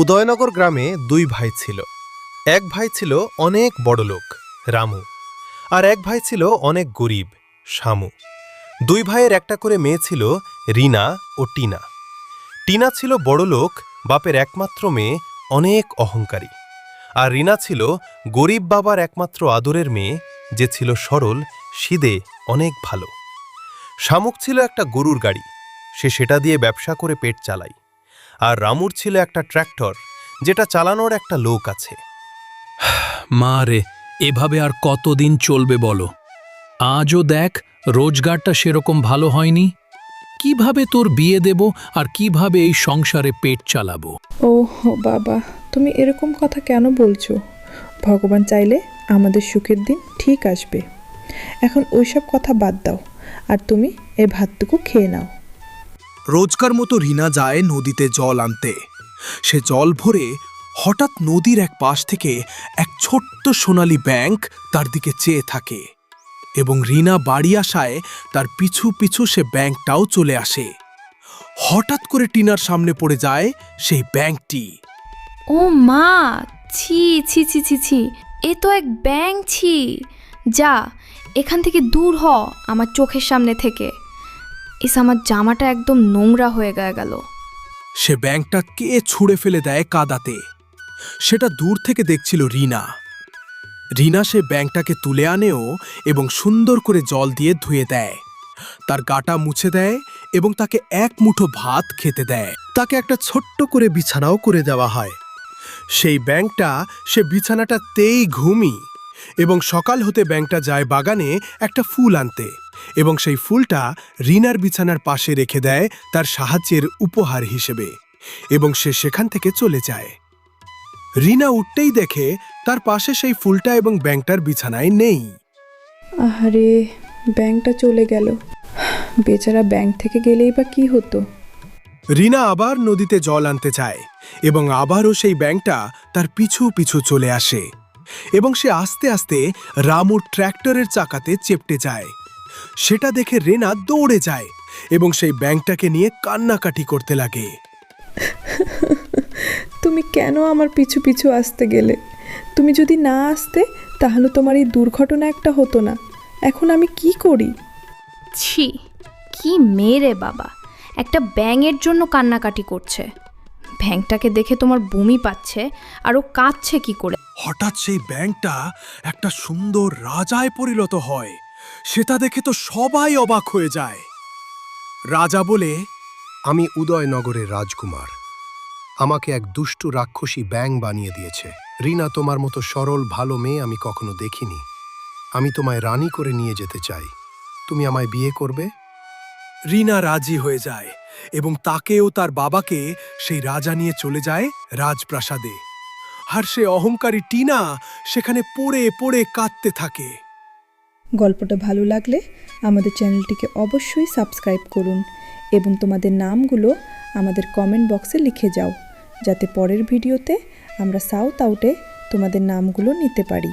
উদয়নগর গ্রামে দুই ভাই ছিল। এক ভাই ছিল অনেক বড় লোক রামু, আর এক ভাই ছিল অনেক গরিব, শামু। দুই ভাইয়ের একটা করে মেয়ে ছিল রিনা ও টিনা। টিনা ছিল বড় লোক বাপের একমাত্র মেয়ে, অনেক অহংকারী। আর রিনা ছিল গরিব বাবার একমাত্র আদরের মেয়ে, যে ছিল সরল, সিদে, অনেক ভালো। শামুক ছিল একটা গরুর গাড়ি। সে সেটা দিয়ে ব্যবসা করে পেট চালায়। আর রামুর ছিল একটা ট্র্যাক্টর যেটা চালানোর একটা লোক আছে। মা রে এভাবে আর কতদিন চলবে বলো? আজও দেখ রোজগারটা সেরকম ভালো হয়নি। কীভাবে তোর বিয়ে দেব আর কীভাবে এই সংসারে পেট চালাবো? ও বাবা তুমি এরকম কথা কেন বলছো? ভগবান চাইলে আমাদের সুখের দিন ঠিক আসবে। এখন ওইসব কথা বাদ দাও আর তুমি এ ভাতটুকু খেয়ে নাও। রোজকার মতো রিনা যায় নদীতে জল আনতে। সে জল ভরে হঠাৎ নদীর এক পাশ থেকে এক ছোট্ট সোনালী ব্যাংক তার দিকে চেয়ে থাকে এবং রিনা বাড়ি আসায় তার পিছু পিছু সে ব্যাংকটাও চলে আসে। হঠাৎ করে টিনার সামনে পড়ে যায় সেই ব্যাংকটি। ও মা, ছি ছি ছি ছি ছি, এ তো এক ব্যাংক ছি। যা, এখান থেকে দূর হ আমার চোখের সামনে থেকে। ইস, আমার জামাটা একদম নোংরা হয়ে গয়ে গেল। সে ব্যাংকটা কে ছুঁড়ে ফেলে দেয় কাদাতে? সেটা দূর থেকে দেখছিল রিনা। রিনা সে ব্যাংকটাকে তুলে আনেও এবং সুন্দর করে জল দিয়ে ধুয়ে দেয়। তার গাটা মুছে দেয় এবং তাকে এক মুঠো ভাত খেতে দেয়। তাকে একটা ছোট্ট করে বিছানাও করে দেওয়া হয়। সেই ব্যাংকটা সে বিছানাটাতেই ঘুমি এবং সকাল হতে ব্যাংকটা যায় বাগানে একটা ফুল আনতে। এবং সেই ফুলটা রিনার বিছানার পাশে রেখে দেয় তার সাহায্যের উপহার হিসেবে এবং সে সেখান থেকে চলে যায়। রিনা উঠতেই দেখে তার পাশে সেই ফুলটা এবং ব্যাংকটার বিছানায় নেই। আহারে ব্যাংকটা চলে গেল। বেচারা ব্যাংক থেকে গেলেই বা কি হতো? রিনা আবার নদীতে জল আনতে চায় এবং আবারও সেই ব্যাংকটা তার পিছু পিছু চলে আসে এবং সে আস্তে আস্তে রামুর ট্র্যাক্টরের চাকাতে চেপটে যায়। সেটা দেখে রেনা দৌড়ে যায় এবং সেই ব্যাংকটাকে নিয়ে কান্নাকাটি করতে লাগে। তুমি কেন আমার পিছু পিছু আসতে গেলে? তুমি যদি না আসতে তাহলে তোমার এই দুর্ঘটনা একটা হতো না। এখন আমি কি করি? ছি কি মেরে বাবা। একটা ব্যাঙের জন্য কান্নাকাটি করছে। ব্যাংকটাকে দেখে তোমার বমি পাচ্ছে আর ও কাঁদছে কি করে? হঠাৎ সেই ব্যাংকটা একটা সুন্দর রাজায় পরিণত হয়। সেটা দেখে তো সবাই অবাক হয়ে যায়। রাজা বলে আমি উদয়নগরের রাজকুমার। আমাকে এক দুষ্টু রাক্ষসী ব্যাং বানিয়ে দিয়েছে। রিনা তোমার মতো সরল ভালো মেয়ে আমি কখনো দেখিনি। আমি তোমায় রানী করে নিয়ে যেতে চাই। তুমি আমায় বিয়ে করবে? রিনা রাজি হয়ে যায় এবং তাকেও তার বাবাকে সেই রাজা নিয়ে চলে যায় রাজপ্রাসাদে। আর সে অহংকারী টিনা সেখানে পড়ে পড়ে কাঁদতে থাকে। গল্পটা ভালো লাগলে আমাদের চ্যানেলটিকে অবশ্যই সাবস্ক্রাইব করুন এবং তোমাদের নামগুলো আমাদের কমেন্ট বক্সে লিখে যাও, যাতে পরের ভিডিওতে আমরা সাউথ আউটে তোমাদের নামগুলো নিতে পারি।